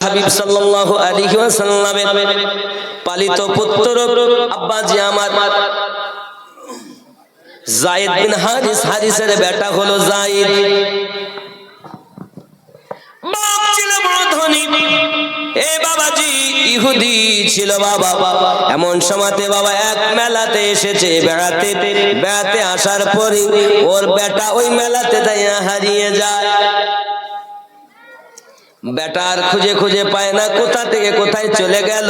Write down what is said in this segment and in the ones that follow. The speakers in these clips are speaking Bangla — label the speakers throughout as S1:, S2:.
S1: হাবিব সাল্লাল্লাহু আলাইহি ওয়াসাল্লামের পালিত পুত্র আব্বাজি আমার জায়েদ বিন হারিস, হারিসের বেটা হলো জায়েদ। বাপ ছিল বড় ধনী। এ বাবাজি ইহুদি ছিল বাবা। এমন সময়তে বাবা এক মেলাতে এসেছে বেড়াতে। বেড়াতে আসার পরে ওর বেটা ওই মেলাতে যাইয়া হারিয়ে যায়। বেটার খুঁজে খুঁজে পায় না, কোথা থেকে কোথায় চলে গেল।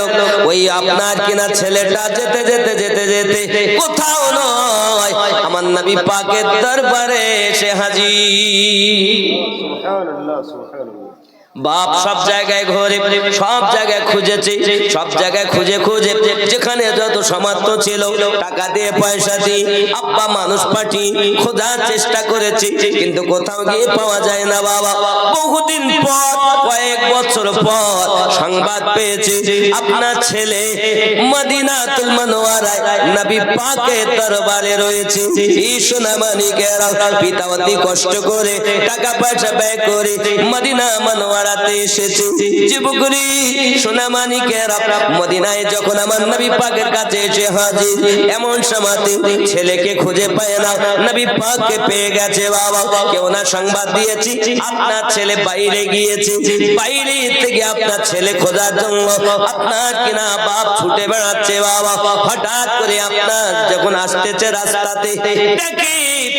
S1: ওই আপনার কিনা ছেলেটা যেতে যেতে যেতে যেতে কোথাও নয়। আমার নবী পাকের দরবারে
S2: সে হাজি
S1: বাপ সব জায়গায় ঘরে, সব জায়গায় খুঁজেছে, সব জায়গায় খুঁজে খুঁজে যেখানে যত সমাপ্ত ছিল, টাকা দিয়ে পয়সা দিয়ে আব্বা মানুষ পাঠি খোঁজার চেষ্টা করেছে, কিন্তু কোথাও গিয়ে পাওয়া যায় না বাবা। বহুদিন পর, কয়েক বছর পর সংবাদ পেয়েছে, আপনার ছেলে মদিনাতুল মনোয়ারায় নবী পাকের দরবারে রয়েছে। এই সোনামানিকেরা পিতা অতি কষ্ট করে টাকা পয়সা ব্যয় করে মদিনা মনোয়ারাতে এসেছে। যুবকরি সোনামানিকেরা মদিনায় যখন আমার নবী পাকের কাছে এসে হাজির। এমন সময়তে ছেলেকে খুঁজে পায় না। নবী পাককে পেয়ে গেছে, বাবা। কেউ না সংবাদ দিয়েছি, আপনার ছেলে বাইরে গিয়েছে। বাইরে থেকে আপনার ছেলে খোঁজার জন্য আপনার কিনা বাপ ছুটে বেড়াচ্ছে, বাবা। হঠাৎ করে আপনার যখন আসতেছে রাস্তাতে, দেখে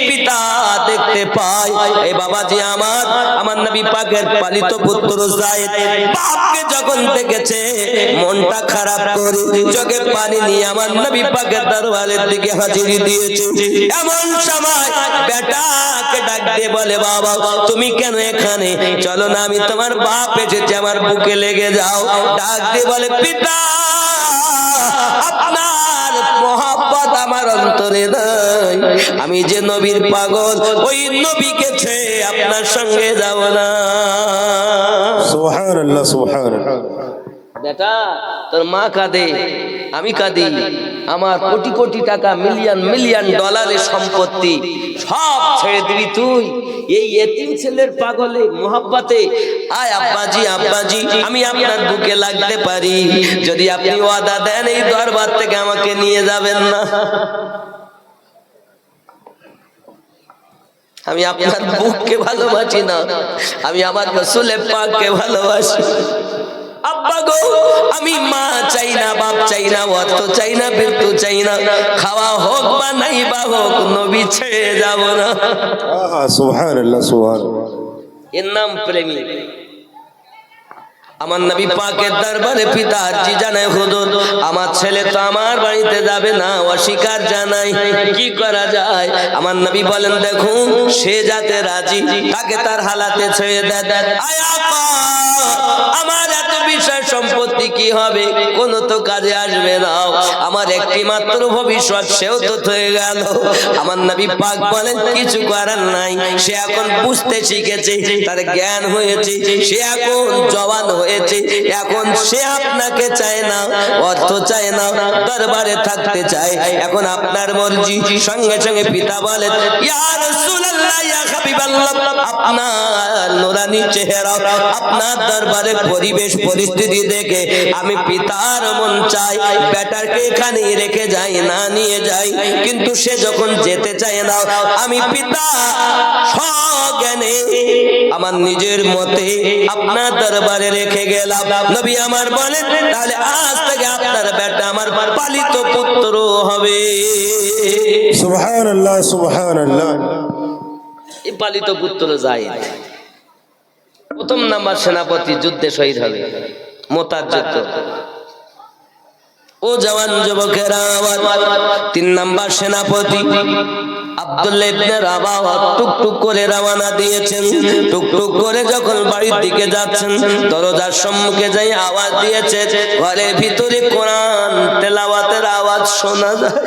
S1: পিতা দেখতে পায় এই বাবাজি আমার আমার নবী পাকের পালিত পুত্র জায়েদ। বাপকে যখন দেখেছে, মনটা খারাপ করে, চোখে পানি নিয়ে আমার নবী পাকের দরবারের দিকে হাজির দিয়েছে। এমন সময় বেটাকে ডাক দিয়ে বলে বাবা তুমি কেন এখানে? চলো না আমি তোমার বাপ এসেছে আমার বুকে লেগে যাও। ডাক দিয়ে বলে পিতা আপনার মহাব্বত আমার অন্তরে নাই। আমি যে নবীর পাগল ওই নবীকে ছেড়ে আপনার সঙ্গে যাব না।
S2: সুবহানাল্লাহ সুবহানাল্লাহ।
S1: বেটা তোর মা কাঁদে। আমি কাঁদি। আমার কোটি কোটি টাকা মিলিয়ন মিলিয়ন ডলারের সম্পত্তি সব ছেড়ে দিবি তুই। এই এতিম ছেলের পাগলে মোহাব্বতে। আয় আব্বাজি আব্বাজি, আমি আপনার বুকে লাগতে পারি। যদি আপনি ওয়াদা দেন, এই দরবার থেকে আমাকে নিয়ে যাবেন না। আমি আপনার বুককে ভালোবাসি না। আমি আমার রসুলের পাককে ভালোবাসি। আব্বা গো আমি মা চাই না বাপ চাই না চাই না বৃত্ত চাই না। খাওয়া হোক বা নাই বা হোক নবী ছেড়ে যাব না।
S2: সুবহানাল্লাহ
S1: এর নাম প্রেমী আমার নবী পাকের দরবারে পিতা আরজি জানায় হুজুর আমার ছেলে তো আমার বাড়িতে যাবে না অস্বীকার জানাই কি করা যায়? আমার নবী বলেন দেখুন সে যাতে রাজি তাকে তার হালাতে ছেড়ে দেয়। আমার বিষয় সম্পত্তি কি হবে? কোনো তো কাজে আসবে না। আমার একটি মাত্র ভবিষ্যৎ, সেও তো হয়ে গেল। আমার নবী পাক বলেন, কিছু করার নাই। সে এখন বুঝতে শিখেছে, তার জ্ঞান হয়েছে, সে এখন জওয়ান হয়েছে। এখন সে আপনাকে চায় না, অর্থ চায় না, দরবারে থাকতে চায়। এখন আপনার মর্জি। সঙ্গে সঙ্গে পিতা বলেন, ইয়া ইয়া হাবিবাল্লাহ, আপনার নুরানি চেহারা, আপনার দরবারে পরিবেশ, পরিস্থিতি দেখে আমি পিতার মন চাই বেটারকে এখানে রেখে যাই না নিয়ে যাই। কিন্তু সে যখন যেতে চায় না আমি পিতা সজ্ঞানে আমার নিজের মতে আপনার দরবারে রেখে গেলাম। নবী আমার বলেন তাহলে আজ থেকে আপনার বেটা আমার পালিত পুত্র হবে।
S2: সুবহানাল্লাহ সুবহানাল্লাহ।
S1: এই পালিত পুত্র যায় প্রথম নাম্বার সেনাপতি যুদ্ধে শহীদ হবে। মোতার ও জওয়ান যুবকেরা, তিন নাম্বার সেনাপতি টুকটুক করে রওনা দিয়েছেন। টুকটুক করে যখন বাড়ির দিকে যাচ্ছেন, দরজার সম্মুখে যাই আওয়াজ দিয়েছে, ঘরের ভিতরে কোরআন তেলাওয়াতের আওয়াজ শোনা যায়।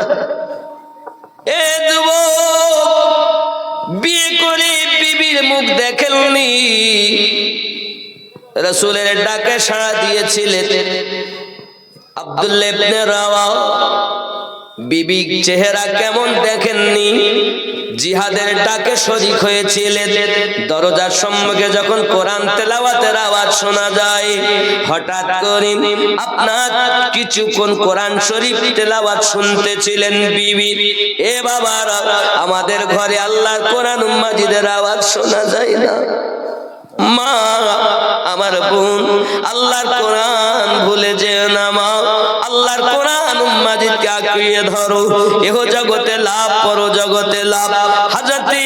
S1: এ যুবক, বিয়ে করে বিবির মুখ দেখেননি। রসুলের ডাকে সাড়া দিয়েছিলেন। আব্দুল্লাহ ইবনে রাওয়া বিবি চেহারা কেমন দেখেননি? জিহাদের ডাকে শরিক হয়েছিলেন। দরজার সম্মুখে যখন কোরআন তেলাওয়াতের আওয়াজ শোনা যায়, হঠাৎ করে আপনার কিছুক্ষণ কোরআন শরীফ তেলাওয়াত শুনতেছিলেন বিবি। এ বাবার, আমাদের ঘরে আল্লাহর কোরআন মাজিদের আওয়াজ শোনা যায় না। মা, আমার বোন, আল্লাহর কোরআন ভুলে যেও না মা। আল্লাহর কোরআন মাজিদকে আঁকড়িয়ে ধরো। এহ জগতে লাভ, পরো জগতে লাভ। হাজরতি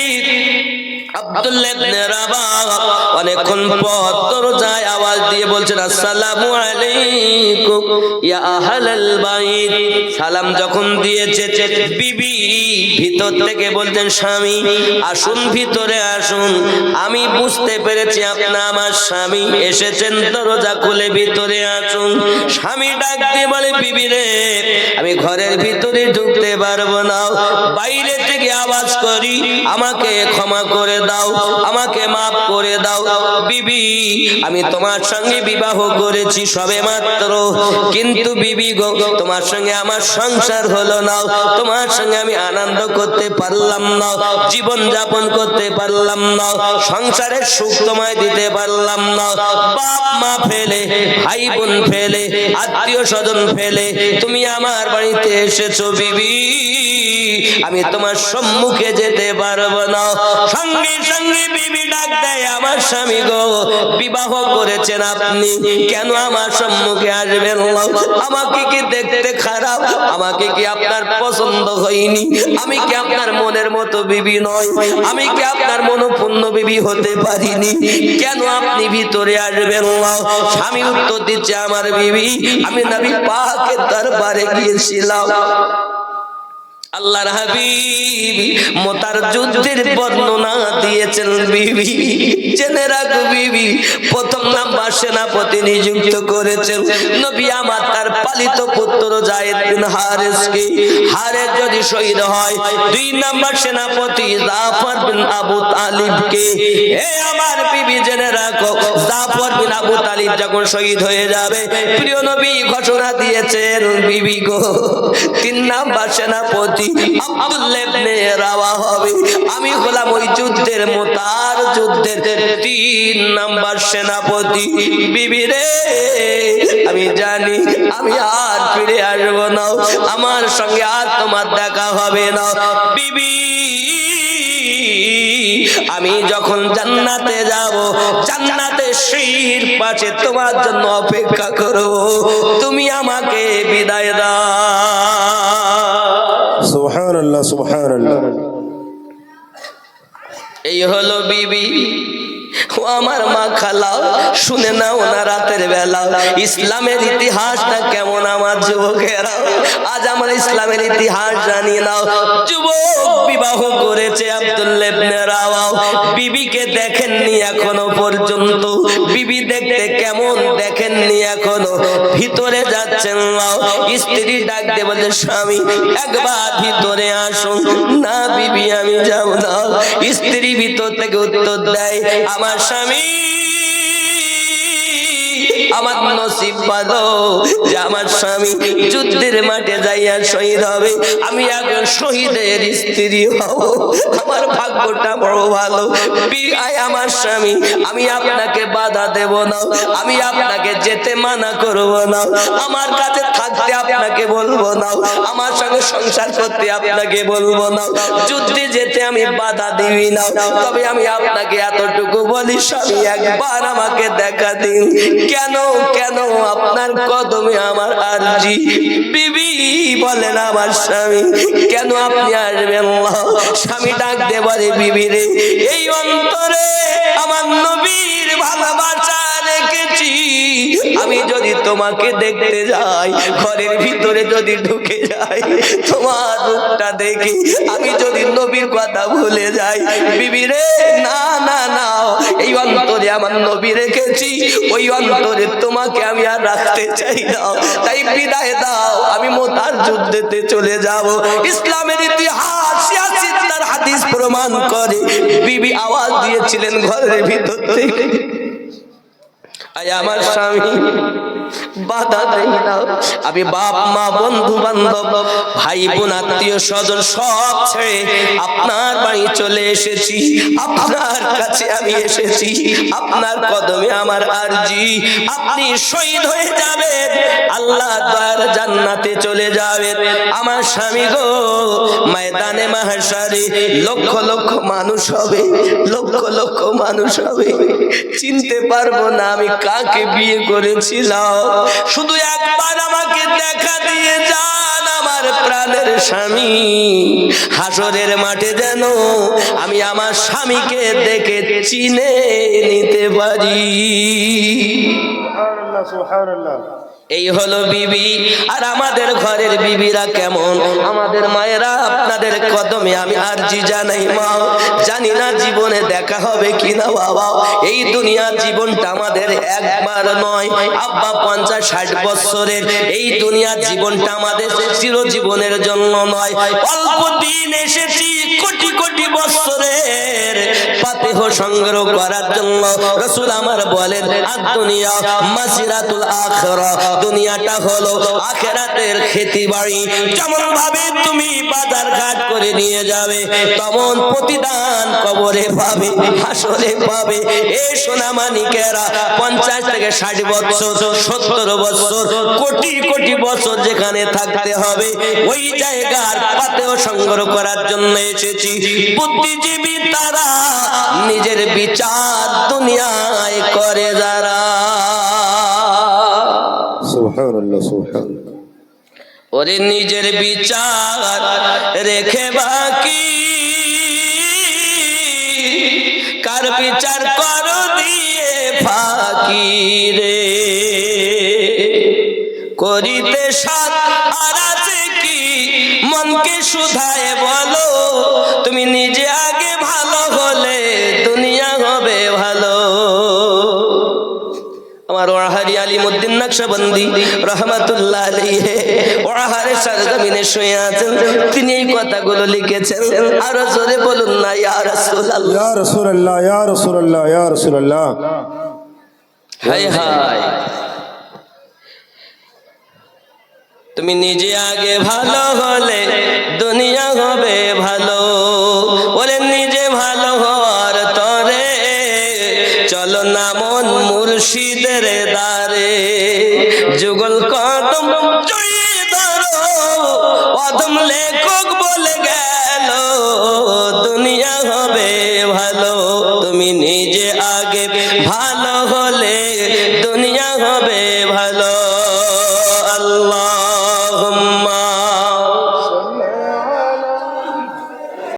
S1: সালাম যখন দিয়েছে, বিবি ভিতর থেকে বলছেন, স্বামী, আসুন, ভিতরে আসুন। আমি বুঝতে পেরেছি আপনি আমার স্বামী এসেছেন, দরজা খুলে ভিতরে আসুন। স্বামী ডাক দিয়ে বলে, বিবি রে, আমি ঘরের ভিতরে ঢুকতে পারব না। বাইরে থেকে আওয়াজ করি, আমাকে ক্ষমা করে দাও, আমাকে মাফ করে দাও। বিবি, আমি তোমার সঙ্গে বিবাহ করেছি সবে মাত্র। কিন্তু বিবি গো, তোমার সঙ্গে আমার সংসার হলো না। তোমার সঙ্গে আমি আনন্দ করতে পারলাম না, জীবন যাপন করতে পারলাম না, সংসারের সুখ তোমায় দিতে পারলাম না। বাপ, মা ফেলে, ভাই বোন ফেলে, আত্মীয় স্বজন ফেলে, তুমি আমার বাড়িতে এসেছ বিবি। আমি তোমার সম্মুখে যেতে পারব না। সঙ্গে সঙ্গে বিবি ডাক দেয়, আমার স্বামী গো, বিবাহ করেছেন আপনি। কেন আমার সম্মুখে আসবেন আমাকে কি দেখতে খারাপ? আমাকে কি আপনার পছন্দ হয়নি? আমি কি আপনার মনের মতো বিবি নয় আমি কি আপনার মনোপূর্ণ বিবি হতে পারিনি? কেন আপনি ভিতরে আসবেন স্বামী উত্তর দিচ্ছে, আমার বিবি, আমি নবী পাকের দরবারে গিয়েছিলাম। আল্লাহর হাবিব মোতার যুদ্ধের বর্ণনা দিয়েছেন বিবি। জেনে রাখো বিবি, প্রথম নাম্বার সেনাপতি নিযুক্ত করেছেন। নবী আমার তার পালিত পুত্র জায়েদ বিন হারেসকে। হারেস যদি শহীদ হয়, দুই নাম্বার সেনাপতি জাফর বিন আবু তালিবকে। হে আমার বিবি, জেনে রাখো, জাফর বিন আবু তালিব যখন শহীদ হয়ে যাবে, প্রিয় নবী ঘোষণা দিয়েছেন, বিবি গো, তিন নাম্বার সেনাপতি রাওয়া হবে আমি হলাম ওই যুদ্ধের মোতার যুদ্ধের তিন নাম্বার সেনাপতি। বিবি রে, আমি জানি আমি আর ফিরে আসব না। আমার সঙ্গে আর তোমার দেখা হবে না। বিবি, আমি যখন জান্নাতে যাব, জান্নাতে শির পাশে তোমার জন্য অপেক্ষা করো তুমি আমাকে বিদায় দাও।
S2: সুবহান আল্লাহ
S1: এই হলো বিবি। ও আমার মা খালা, শুনে না রাতের বেলা। ইসলামের ইতিহাসটা কেমন আমার যুবকেরা। আজ আমার ইসলামের ইতিহাস জানি নাও যুবক বিবাহ করেছে আব্দুল্লাহ বিবিকে দেখেননি এখনও পর্যন্ত। বিবি দেখতে কেমন দেখেননি এখনও। ভিতরে যাচ্ছেন স্ত্রী ডাক দিয়ে বলছে, স্বামী, একবার ভিতরে আসুন। না, বিবি, আমি যাব না। স্ত্রী ভিতর থেকে উত্তর দেয়, আমার স্বামী, আমার নসিব ভালো যে আমার স্বামী যুদ্ধের মাঠে যাইয়া শহীদ হবে। আমি একজন শহীদের স্ত্রী হব। আমার ভাগ্যটা বড় ভালো। আয় আমার স্বামী আমি আপনাকে বাধা দেব না আমি আপনাকে যেতে মানা করব না। আমার কাছে থাকতে আপনাকে বলব না। আমার সঙ্গে সংসার করতে আপনাকে বলব না। যুদ্ধে যেতে আমি বাধা দিবি না। তবে আমি আপনাকে এতটুকু বলি স্বামী একবার আমাকে দেখা দিন। কেন কেন আপনার কদমে আমার আরজি? বিবি বলেন আমার স্বামী কেন আপনি আসবেন না? স্বামী ডাক দে বলে বিবি রে। এই অন্তরে আমার নবীর ভালোবাসা রেখেছি। আমি যদি তোমাকে দেখতে যাই, ঘরের ভিতরে যদি ঢুকে যাই, তোমার রূপটা দেখি। আমি যদি নবীর কথা ভুলে যাই, বিবি রে, না না না, এই অন্তরে আমার নবী রেখেছি। ওই অন্তরে তোমাকে আমি আর রাখতে চাই না। তাই বিদায় দাও, আমি মোতার যুদ্ধেতে চলে যাব। ইসলামের ইতিহাস হাদিস প্রমাণ করে। বিবি আওয়াজ দিয়েছিলেন ঘরের ভিতর থেকে। আয় আমার স্বামী, বাধা দেই না। আমি বাপ, মা, বন্ধু, বান্ধব, ভাই, বোন, আত্মীয় স্বজন সব ছেড়ে আপনার বাড়ি চলে এসেছি। আপনার কাছে আমি এসেছি। আপনার কদমে আমার আরজি। আপনি শহীদ হয়ে যাবেন। আল্লাহ দয়ার জান্নাতে চলে যাবেন। আমার স্বামী গো, ময়দানে মাহাসারে লক্ষ লক্ষ মানুষ হবে, লক্ষ লক্ষ মানুষ হবে। চিনতে পারব না আমি কাকে বিয়ে করেছিলাম? শুধু একবার আমাকে দেখা দিয়ে যান আমার প্রাণের স্বামী। হাসরের মাঠে যেন আমি আমার স্বামীকে দেখে চিনে নিতে পারি।
S2: সুবহানাল্লাহ
S1: এই হলো বিবি। আর আমাদের ঘরের বিবিরা কেমন? আমাদের মায়েরা আপনাদের কদমে আমি আরজি জানাই, মা। জানি না জীবনে দেখা হবে কিনা, বাবা। এই দুনিয়ার জীবনটা আমাদের একবার নয়, আব্বা পঞ্চাশ, ষাট বছরের এই দুনিয়ার জীবনটা আমাদের চিরজীবনের জন্য নয়। অল্প দিন সংগ্রহ করার জন্য রসুল আমার বলেন, আর দুনিয়া মাসিরাতুল আখরা, দুনিয়াটা হলো আখেরাতের খেতি বাড়ি। যেমন ভাবে তুমি বাজার ঘাট করে নিয়ে যাবে, তেমন প্রতিদান কবরে পাবে, হাসরে পাবে। এ সোনা মানিকেরা পঞ্চাশ থেকে ষাট বছর, সত্তর বছর, কোটি কোটি বছর যেখানে থাকতে হবে, ওই জায়গার পাতেও সংগ্রহ করার জন্য এসেছি। বুদ্ধিজীবী তারা নিজের বিচার দুনিয়ায় করে যারা। ওরে নিজের বিচার রেখে বাকি। কার বিচার করো দিয়ে ফাঁকি রে। করিতে সাত নকশবন্দি রহমাতুল্লাহ আলাইহি। ওয়াহারে সরজমিনে শুয়ে আছেন। তিনি এই কথাগুলো লিখেছেন। আরও জোরে বলুন না ইয়া রাসূলুল্লাহ।
S2: ইয়া রাসূলুল্লাহ ইয়া রাসূলুল্লাহ ইয়া রাসূলুল্লাহ।
S1: হাই হাই তুমি নিজে আগে ভালো হলে দুনিয়া হবে ভালো। বলে নিজে ভালো হওয়ার তরে চলো না মন মুর্শিদের দ্বারে যুগল কদম জড়িয়ে ধরো অদম লেখক বলে গেল দুনিয়া হবে